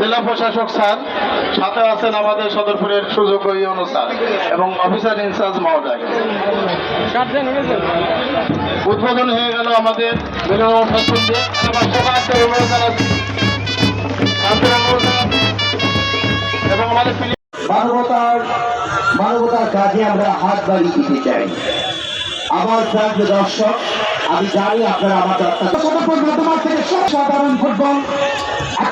জেলা প্রশাসক স্যার। সাথে আছেন আমাদের সদরপুরের সুযোগ্য ইউনো স্যার এবং অফিসার ইনচার্জ মহোদয়। উদ্বোধন হয়ে গেল আমাদের মানবতার মানবতার কাজে আমরা হাত বাড়িয়ে দিতে চাই। আমার প্রান্তীয় দর্শক, আমি জানি আপনারা আমার সাধারণ ফুটবল